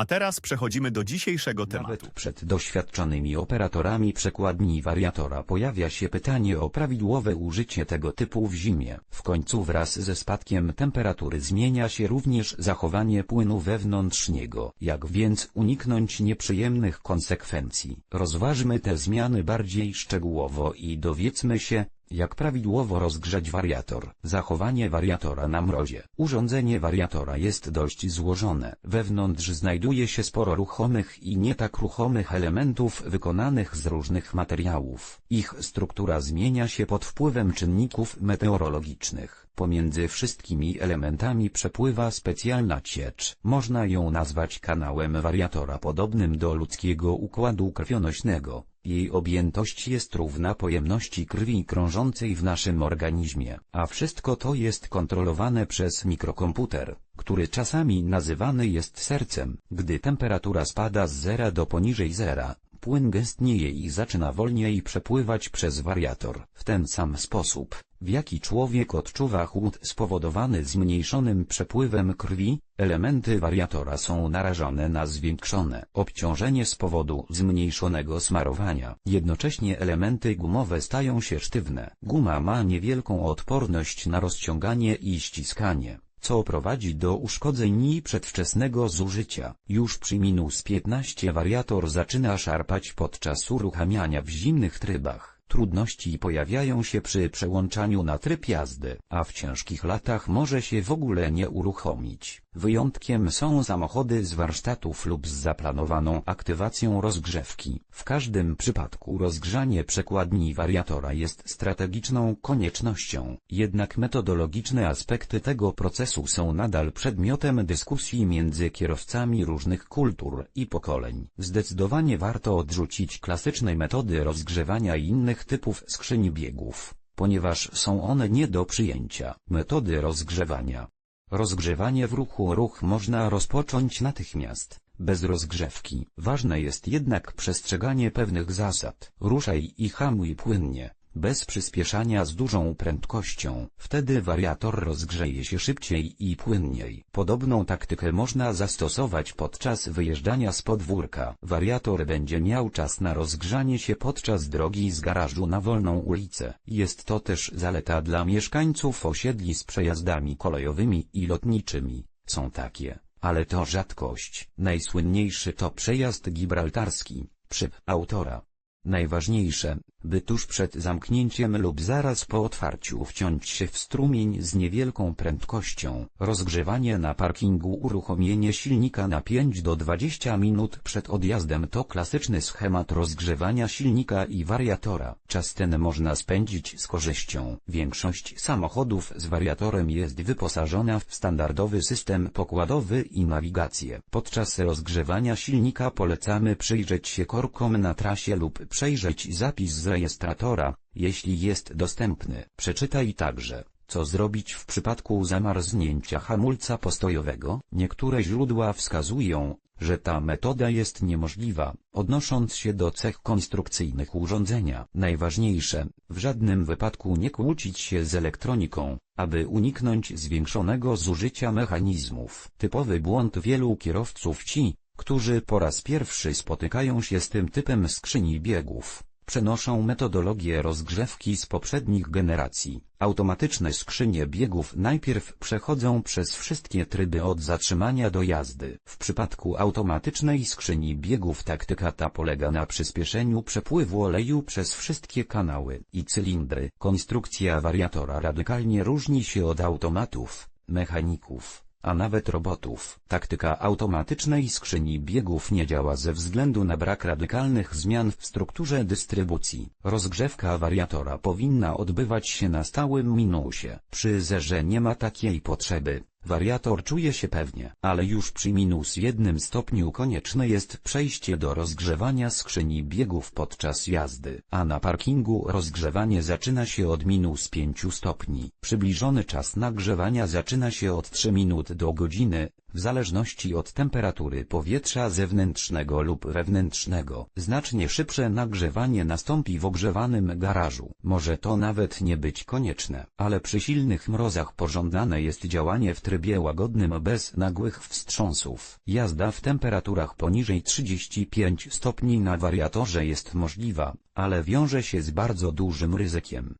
A teraz przechodzimy do dzisiejszego tematu. Nawet przed doświadczonymi operatorami przekładni wariatora pojawia się pytanie o prawidłowe użycie tego typu w zimie. W końcu wraz ze spadkiem temperatury zmienia się również zachowanie płynu wewnątrz niego. Jak więc uniknąć nieprzyjemnych konsekwencji? Rozważmy te zmiany bardziej szczegółowo i dowiedzmy się, jak prawidłowo rozgrzać wariator? Zachowanie wariatora na mrozie. Urządzenie wariatora jest dość złożone. Wewnątrz znajduje się sporo ruchomych i nie tak ruchomych elementów wykonanych z różnych materiałów. Ich struktura zmienia się pod wpływem czynników meteorologicznych. Pomiędzy wszystkimi elementami przepływa specjalna ciecz. Można ją nazwać kanałem wariatora podobnym do ludzkiego układu krwionośnego. Jej objętość jest równa pojemności krwi krążącej w naszym organizmie, a wszystko to jest kontrolowane przez mikrokomputer, który czasami nazywany jest sercem. Gdy temperatura spada z zera do poniżej zera, płyn gęstnieje i zaczyna wolniej przepływać przez wariator. W ten sam sposób, w jaki człowiek odczuwa chłód spowodowany zmniejszonym przepływem krwi, elementy wariatora są narażone na zwiększone obciążenie z powodu zmniejszonego smarowania. Jednocześnie elementy gumowe stają się sztywne. Guma ma niewielką odporność na rozciąganie i ściskanie co prowadzi do uszkodzeń i przedwczesnego zużycia. Już przy minus 15 wariator zaczyna szarpać podczas uruchamiania w zimnych trybach. Trudności pojawiają się przy przełączaniu na tryb jazdy, a w ciężkich latach może się w ogóle nie uruchomić. Wyjątkiem są samochody z warsztatów lub z zaplanowaną aktywacją rozgrzewki. W każdym przypadku rozgrzanie przekładni wariatora jest strategiczną koniecznością, jednak metodologiczne aspekty tego procesu są nadal przedmiotem dyskusji między kierowcami różnych kultur i pokoleń. Zdecydowanie warto odrzucić klasyczne metody rozgrzewania innych typów skrzyni biegów, ponieważ są one nie do przyjęcia. Metody rozgrzewania Rozgrzewanie w ruchu ruch można rozpocząć natychmiast, bez rozgrzewki. Ważne jest jednak przestrzeganie pewnych zasad. Ruszaj i hamuj płynnie, bez przyspieszania z dużą prędkością. Wtedy wariator rozgrzeje się szybciej i płynniej. Podobną taktykę można zastosować podczas wyjeżdżania z podwórka. Wariator będzie miał czas na rozgrzanie się podczas drogi z garażu na wolną ulicę. Jest to też zaleta dla mieszkańców osiedli z przejazdami kolejowymi i lotniczymi. Są takie, ale to rzadkość. Najsłynniejszy to przejazd gibraltarski, przyp autora. Najważniejsze, by tuż przed zamknięciem lub zaraz po otwarciu wciąć się w strumień z niewielką prędkością. Rozgrzewanie na parkingu Uruchomienie silnika na 5 do 20 minut przed odjazdem to klasyczny schemat rozgrzewania silnika i wariatora. Czas ten można spędzić z korzyścią. Większość samochodów z wariatorem jest wyposażona w standardowy system pokładowy i nawigację. Podczas rozgrzewania silnika polecamy przyjrzeć się korkom na trasie lub przejrzeć zapis z rejestratora, jeśli jest dostępny. Przeczytaj także, co zrobić w przypadku zamarznięcia hamulca postojowego. Niektóre źródła wskazują, że ta metoda jest niemożliwa, odnosząc się do cech konstrukcyjnych urządzenia. Najważniejsze, w żadnym wypadku nie kłócić się z elektroniką, aby uniknąć zwiększonego zużycia mechanizmów. Typowy błąd wielu kierowców ci, którzy po raz pierwszy spotykają się z tym typem skrzyni biegów przenoszą metodologię rozgrzewki z poprzednich generacji. Automatyczne skrzynie biegów najpierw przechodzą przez wszystkie tryby od zatrzymania do jazdy. W przypadku automatycznej skrzyni biegów taktyka ta polega na przyspieszeniu przepływu oleju przez wszystkie kanały i cylindry. Konstrukcja wariatora radykalnie różni się od automatów, mechaników a nawet robotów. Taktyka automatycznej skrzyni biegów nie działa ze względu na brak radykalnych zmian w strukturze dystrybucji. Rozgrzewka wariatora powinna odbywać się na stałym minusie. Przy zerze nie ma takiej potrzeby, Wariator czuje się pewnie, ale już przy minus jednym stopniu konieczne jest przejście do rozgrzewania skrzyni biegów podczas jazdy, a na parkingu rozgrzewanie zaczyna się od minus 5 stopni. Przybliżony czas nagrzewania zaczyna się od 3 minut do godziny, w zależności od temperatury powietrza zewnętrznego lub wewnętrznego. Znacznie szybsze nagrzewanie nastąpi w ogrzewanym garażu. Może to nawet nie być konieczne, ale przy silnych mrozach pożądane jest działanie w trybie łagodnym bez nagłych wstrząsów. Jazda w temperaturach poniżej 35 stopni na wariatorze jest możliwa, ale wiąże się z bardzo dużym ryzykiem.